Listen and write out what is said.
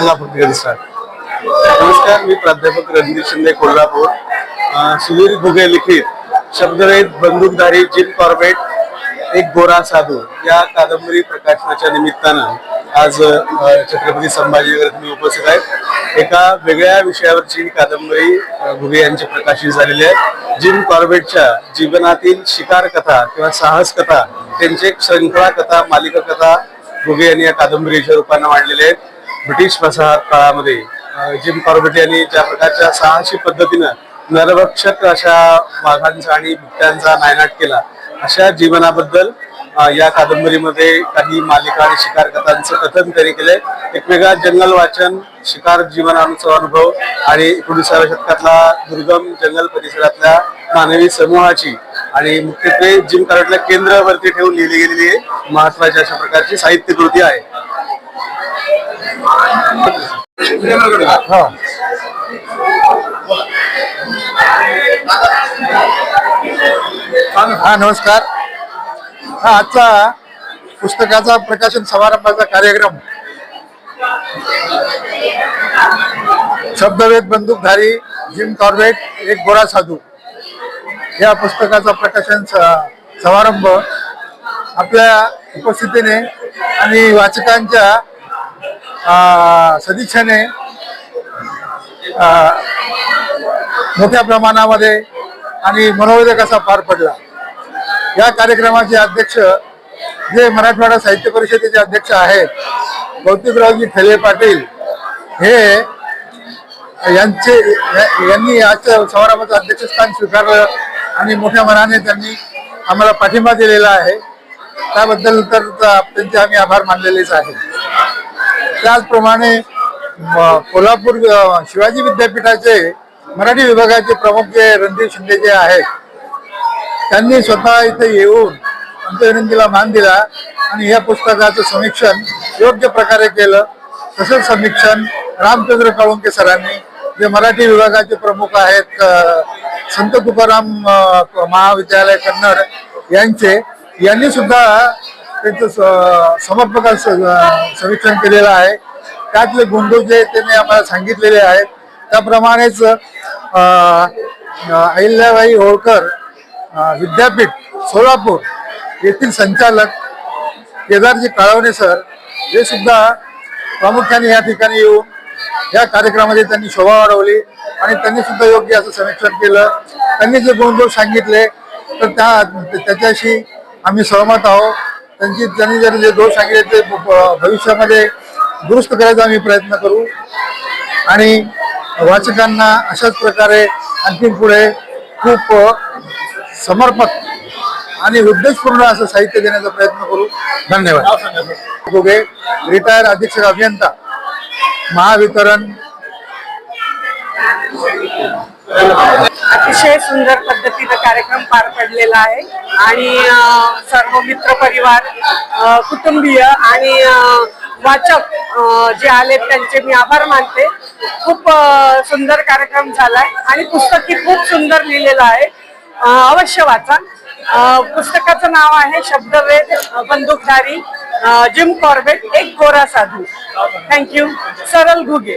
सांगा फक्त नमस्कार मी प्राध्यापक रणधीर शिंदे कोल्हापूर. सुधीर घुगे लिखित शब्दरहित बंदूकधारी जिम कॉर्बेट एक गोरा साधू. या कादंबरी प्रकाशनाच्या निमित्तानं आज छत्रपती संभाजीनगरात मी उपस्थित आहे. एका वेगळ्या विषयावरची ही कादंबरी घुगे यांची प्रकाशित झालेली आहे. जिम कॉर्बेटच्या जीवनातील शिकार कथा किंवा साहस कथा त्यांची एक श्रृंखला कथा मालिका कथा घुगे यांनी या कादंबरीच्या रूपानं मांडलेले आहेत ब्रिटिश वसाहत काळामध्ये जिम कॉर्बेट यांनी ज्या प्रकारच्या साहसी पद्धतीनं नरभक्षक अशा वाघांचा आणि बिबट्यांचा नायनाट केला अशा जीवनाबद्दल या कादंबरीमध्ये काही मालिका आणि शिकार कथांचं कथन त्यांनी केलंय. एक वेगळा जंगल वाचन शिकार जीवनाचा अनुभव आणि एकोणीसाव्या शतकातला दुर्गम जंगल परिसरातल्या मानवी समूहाची आणि मुख्यत्वे जिम कार्डला केंद्रावरती ठेवून लिहिली गेलेली आहे. महत्वाची अशा प्रकारची साहित्य कृती आहे. हा. नमस्कार. हा आजचा पुस्तकाचा प्रकाशन समारंभाचा कार्यक्रम. शब्दवेद बंदूकधारी जिम कॉर्बेट एक गोरा साधू. या पुस्तकाचा प्रकाशन समारंभ आपल्या उपस्थितीने आणि वाचकांच्या सदिच्छेने मोठ्या प्रमाणामध्ये आणि मनोवेदक असा पार पडला या कार्यक्रमाचे अध्यक्ष जे मराठवाडा साहित्य परिषदेचे अध्यक्ष आहेत कौतिकरावजी ठेले पाटील हे यांचे यांनी आजच्या समारंभाचं अध्यक्षस्थान स्वीकारलं आणि मोठ्या मनाने त्यांनी आम्हाला पाठिंबा दिलेला आहे त्याबद्दल तर त्यांचे आम्ही आभार मानलेलेच आहे त्याचप्रमाणे म- कोल्हापूर शिवाजी विद्यापीठाचे मराठी विभागाचे प्रमुख जे रणधीर शिंदे जे आहेत त्यांनी स्वतः इथे येऊन आमच्या विनंतीला मान दिला आणि या पुस्तकाचं समीक्षण योग्य प्रकारे केलं. तसंच समीक्षण रामचंद्र कळुंके सरांनी जे मराठी विभागाचे प्रमुख आहेत संत तुकाराम महाविद्यालय कन्नड यांचे यांनी सुद्धा त्यांचं स- समर्पक समीक्षण केलेलं आहे. त्यातले गुंडू जे त्यांनी आम्हाला सांगितलेले आहेत. त्याप्रमाणेच अहिल्याबाई होळकर विद्यापीठ सोलापूर येथील संचालक केदारजी काळवणे सर हे सुद्धा प्रामुख्याने या ठिकाणी येऊन या कार्यक्रमामध्ये त्यांनी शोभा वाढवली आणि त्यांनी सुद्धा योग्य असं समीक्षण केलं. त्यांनी जे गुणदोष सांगितले तर त्या त्याच्याशी आम्ही सहमत आहोत. त्यांची त्यांनी जर जे दोष सांगितले ते भविष्यामध्ये दुरुस्त करायचा आम्ही प्रयत्न करू. आणि वाचकांना अशाच प्रकारे आणखी पुढे खूप समर्पक आणि उद्देशपूर्ण असं साहित्य देण्याचा प्रयत्न करू. धन्यवाद. गोगे रिटायर अधीक्षक अभियंता महावितरण. अतिशय सुंदर पद्धतीनं कार्यक्रम पार पडलेला आहे. आणि सर्व मित्र परिवार कुटुंबीय आणि वाचक जे आले त्यांचे मी आभार मानते. खूप सुंदर कार्यक्रम झालाय आणि पुस्तकी खूप सुंदर लिहिलेलं आहे. अवश्य वाचा. पुस्तकाचं नाव आहे शब्दवेद बंदूकधारी जिम कॉर्बेट एक गोरा साधू. थँक्यू सरल घुगे.